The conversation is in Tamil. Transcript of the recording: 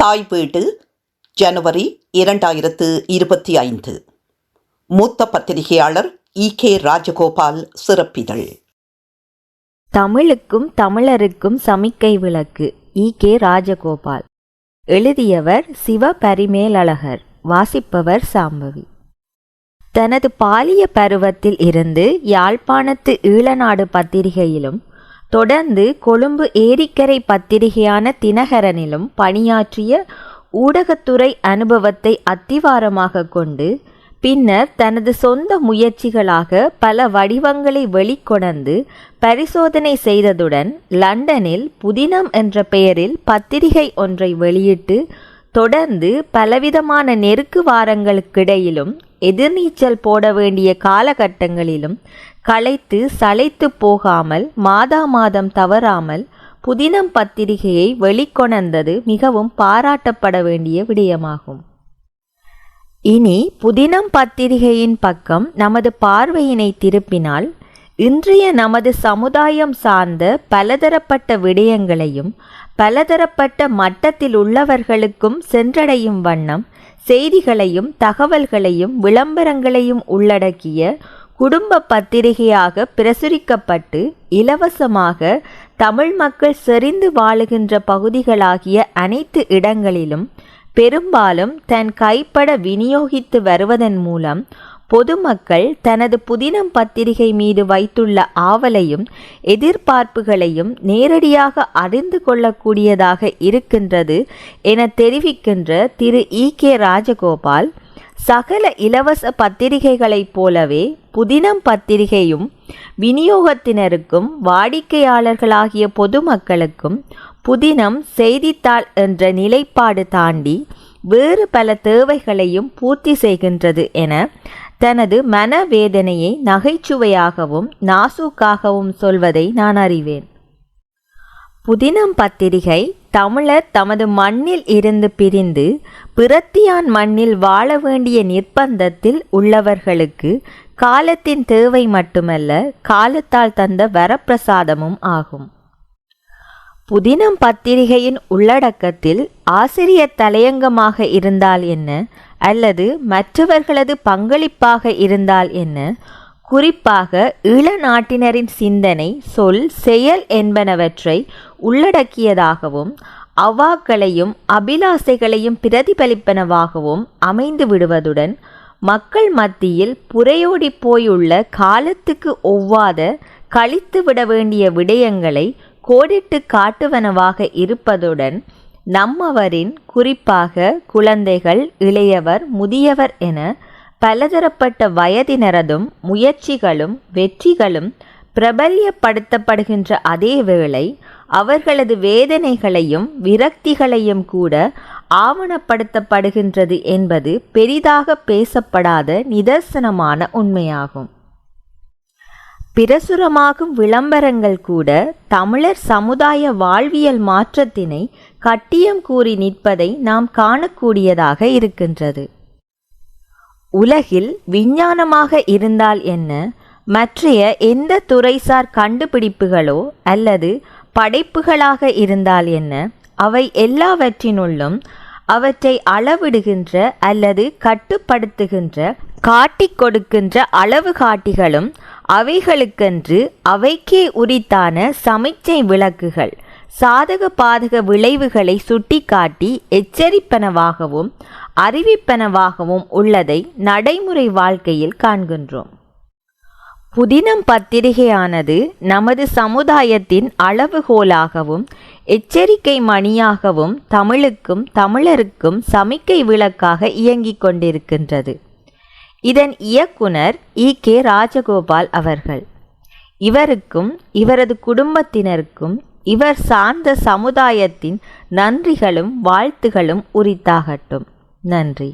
தாய் வீடு ஜனவரி இரண்டாயிரத்து இருபத்தி ஐந்து. மூத்த பத்திரிகையாளர் இ. கே. ராஜகோபால் சிறப்பிதழ். தமிழுக்கும் தமிழருக்கும் சமிக்கை விளக்கு இ. கே. ராஜகோபால். எழுதியவர் சிவ பரிமேலழகர் வாசிப்பவர் சாம்பவி. தனது பாலிய பருவத்தில் இருந்து யாழ்ப்பாணத்து ஈழநாடு பத்திரிகையிலும் தொடர்ந்து கொழும்பு ஏரிக்கரை பத்திரிகையான தினகரனிலும் பணியாற்றிய ஊடகத்துறை அனுபவத்தை அத்திவாரமாக கொண்டு பின்னர் தனது சொந்த முயற்சிகளாக பல வடிவங்களை வெளிக்கொணர்ந்து பரிசோதனை செய்ததுடன் லண்டனில் புதினம் என்ற பெயரில் பத்திரிகை ஒன்றை வெளியிட்டு தொடர்ந்து பலவிதமான நெருக்கு வாரங்களுக்கிடையிலும் எதிர்நீச்சல் போட வேண்டிய காலகட்டங்களிலும் களைத்து சளைத்து போகாமல் மாதா மாதம் தவறாமல் புதினம் பத்திரிகையை வெளிக்கொணர்ந்தது மிகவும் பாராட்டப்பட வேண்டிய விடயமாகும். இனி புதினம் பத்திரிகையின் பக்கம் நமது பார்வையினை திருப்பினால் இன்றைய நமது சமுதாயம் சார்ந்த பலதரப்பட்ட விடயங்களையும் பலதரப்பட்ட மட்டத்தில் உள்ளவர்களுக்கும் சென்றடையும் வண்ணம் செய்திகளையும் தகவல்களையும் விளம்பரங்களையும் உள்ளடக்கிய குடும்ப பத்திரிகையாக பிரசுரிக்கப்பட்டு இலவசமாக தமிழ் மக்கள் செறிந்து வாழுகின்ற பகுதிகளாகிய அனைத்து இடங்களிலும் பெரும்பாலும் தன் கைப்பட விநியோகித்து வருவதன் மூலம் பொதுமக்கள் தனது புதினம் பத்திரிகை மீது வைத்துள்ள ஆவலையும் எதிர்பார்ப்புகளையும் நேரடியாக அறிந்து கொள்ளக்கூடியதாக இருக்கின்றது என தெரிவிக்கின்ற திரு இ கே ராஜகோபால் சகல இலவச பத்திரிகைகளைப் போலவே புதினம் பத்திரிகையும் விநியோகத்தினருக்கும் வாடிக்கையாளர்களாகிய பொதுமக்களுக்கும் புதினம் செய்தித்தாள் என்ற நிலைப்பாடு தாண்டி வேறு பல தேவைகளையும் பூர்த்தி செய்கின்றது என தனது மனவேதனையை நகைச்சுவையாகவும் நாசூக்காகவும் சொல்வதை நான் அறிவேன். புதினம் பத்திரிகை தமிழர் தமது மண்ணில் இருந்து பிரிந்து பிரத்தியான் மண்ணில் வாழ வேண்டிய நிர்பந்தத்தில் உள்ளவர்களுக்கு காலத்தின் தேவை மட்டுமல்ல காலத்தால் தந்த வரப்பிரசாதமும் ஆகும். புதினம் பத்திரிகையின் உள்ளடக்கத்தில் ஆசிரியர் தலையங்கமாக இருந்தால் என்ன? அல்லது மற்றவர்களது பங்களிப்பாக இருந்தால் என்ன? குறிப்பாக இள நாட்டினரின் சிந்தனை சொல் செயல் என்பனவற்றை உள்ளடக்கியதாகவும் அவாக்களையும் அபிலாசைகளையும் பிரதிபலிப்பனவாகவும் அமைந்து விடுவதுடன் மக்கள் மத்தியில் புறையோடி போயுள்ள காலத்துக்கு ஒவ்வாத கழித்து விட வேண்டிய விடயங்களை கோடிட்டு காட்டுவனவாக இருப்பதுடன் நம்மவரின் குறிப்பாக குழந்தைகள் இளையவர் முதியவர் என பலதரப்பட்ட வயதினரதும் முயற்சிகளும் வெற்றிகளும் பிரபல்யப்படுத்தப்படுகின்ற அதே வேளை அவர்களது வேதனைகளையும் விரக்திகளையும் கூட ஆவணப்படுத்தப்படுகின்றது என்பது பெரிதாக பேசப்படாத நிதர்சனமான உண்மையாகும். பிரசுரமாகும் விளம்பரங்கள் கூட தமிழர் சமுதாய வாழ்வியல் மாற்றத்தினை கட்டியம் கூறி நிற்பதை நாம் காணக்கூடியதாக இருக்கின்றது. உலகில் விஞ்ஞானமாக இருந்தால் என்ன? மற்றைய எந்த துறைசார் கண்டுபிடிப்புகளோ அல்லது படைப்புகளாக இருந்தால் என்ன? அவை எல்லாவற்றினுள்ளும் அவற்றை அளவிடுகின்ற அல்லது கட்டுப்படுத்துகின்ற காட்டிக் கொடுக்கின்ற அளவு காட்டிகளும் அவைகளுக்கென்று அவைக்கே உரித்தான சமிச்சை விளக்குகள் சாதக பாதக விளைவுகளை சுட்டிக்காட்டி எச்சரிப்பனவாகவும் அறிவிப்பனவாகவும் உள்ளதை நடைமுறை வாழ்க்கையில் காண்கின்றோம். புதினம் பத்திரிகையானது நமது சமுதாயத்தின் அளவுகோலாகவும் எச்சரிக்கை மணியாகவும் தமிழுக்கும் தமிழருக்கும் சமிக்கை விளக்காக இயங்கிக் கொண்டிருக்கின்றது. இதன் இயக்குனர் இ. கே. ராஜகோபால் அவர்கள். இவருக்கும் இவரது குடும்பத்தினருக்கும் இவர் சார்ந்த சமுதாயத்தின் நன்றிகளும் வாழ்த்துகளும் உரித்தாகட்டும். நன்றி.